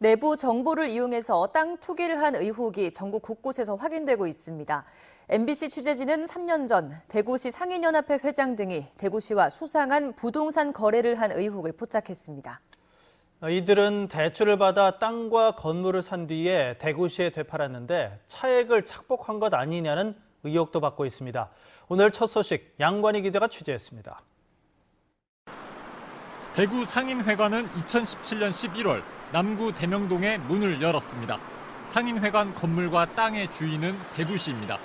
내부 정보를 이용해서 땅 투기를 한 의혹이 전국 곳곳에서 확인되고 있습니다. MBC 취재진은 3년 전 대구시 상인연합회 회장 등이 대구시와 수상한 부동산 거래를 한 의혹을 포착했습니다. 이들은 대출을 받아 땅과 건물을 산 뒤에 대구시에 되팔았는데 차액을 착복한 것 아니냐는 의혹도 받고 있습니다. 오늘 첫 소식 양관희 기자가 취재했습니다. 대구 상인회관은 2017년 11월 남구 대명동에 문을 열었습니다. 상인회관 건물과 땅의 주인은 대구시입니다.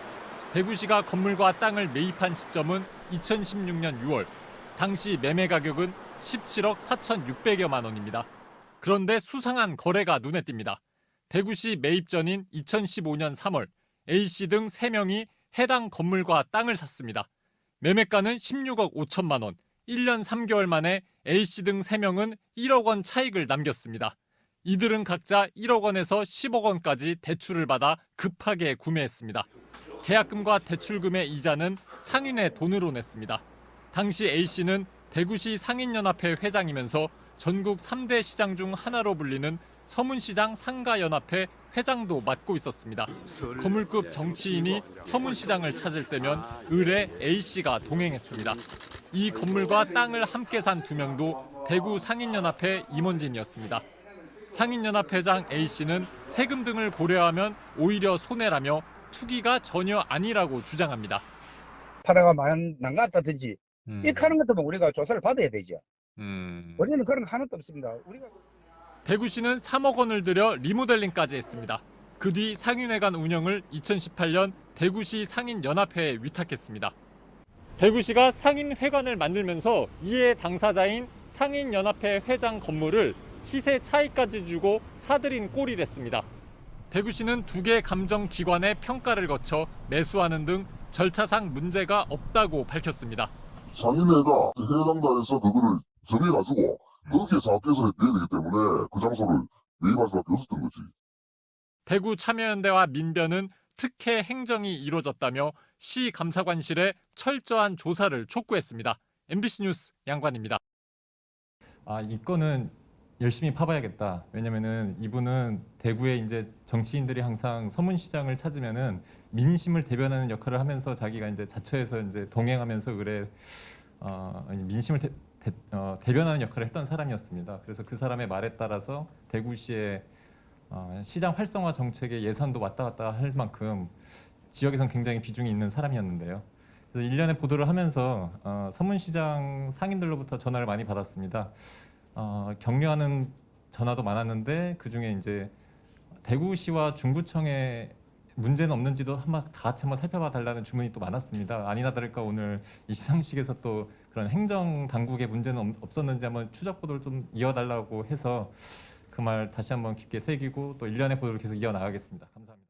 대구시가 건물과 땅을 매입한 시점은 2016년 6월. 당시 매매 가격은 17억 4,600여만 원입니다. 그런데 수상한 거래가 눈에 띕니다. 대구시 매입 전인 2015년 3월 A씨 등 3명이 해당 건물과 땅을 샀습니다. 매매가는 16억 5천만 원. 1년 3개월 만에 A씨 등 3명은 1억 원 차익을 남겼습니다. 이들은 각자 1억 원에서 10억 원까지 대출을 받아 급하게 구매했습니다. 계약금과 대출금의 이자는 상인의 돈으로 냈습니다. 당시 A씨는 대구시 상인연합회 회장이면서 전국 3대 시장 중 하나로 불리는 서문시장 상가연합회 회장도 맡고 있었습니다. 거물급 정치인이 서문시장을 찾을 때면 을에 A씨가 동행했습니다. 이 건물과 땅을 함께 산 두 명도 대구 상인연합회 임원진이었습니다. 상인연합회장 A씨는 세금 등을 고려하면 오히려 손해라며 투기가 전혀 아니라고 주장합니다. 파라가 많이 난갔다든지 음, 이 하는 것도 우리가 조사를 받아야 되죠. 음. 우리는 그런 거 하나도 없습니다. 우리가 대구시는 3억 원을 들여 리모델링까지 했습니다. 그 뒤 상인회관 운영을 2018년 대구시 상인연합회에 위탁했습니다. 대구시가 상인회관을 만들면서 이해 당사자인 상인연합회 회장 건물을 시세 차익까지 주고 사들인 꼴이 됐습니다. 대구시는 두 개 감정기관의 평가를 거쳐 매수하는 등 절차상 문제가 없다고 밝혔습니다. 상인회가 해당단에서 그거를 정해가지고 그렇게 작게서 해야 되기 때문에 그 장소를 매입할 수밖에 없었던 거지. 대구 참여연대와 민변은 특혜 행정이 이루어졌다며 시 감사관실에 철저한 조사를 촉구했습니다. MBC 뉴스 양관입니다. 아, 이 건은 열심히 파봐야겠다. 왜냐면은 이분은 대구에 이제 정치인들이 항상 서문시장을 찾으면은 민심을 대변하는 역할을 하면서 자기가 이제 자처해서 이제 동행하면서 그래 어, 민심을 대, 대, 어, 대변하는 역할을 했던 사람이었습니다. 그래서 그 사람의 말에 따라서 대구시의 어, 시장 활성화 정책의 예산도 왔다 갔다 할 만큼 지역에선 굉장히 비중이 있는 사람이었는데요. 그래서 일련의 보도를 하면서 어, 서문시장 상인들로부터 전화를 많이 받았습니다. 어, 격려하는 전화도 많았는데 그 중에 이제 대구시와 중구청에 문제는 없는지도 한번 다 같이 한번 살펴봐 달라는 주문이 또 많았습니다. 아니나 다를까 오늘 이 시상식에서 또 그런 행정 당국의 문제는 없- 없었는지 한번 추적 보도를 좀 이어달라고 해서 그 말 다시 한번 깊게 새기고 또 일련의 보도를 계속 이어나가겠습니다. 감사합니다.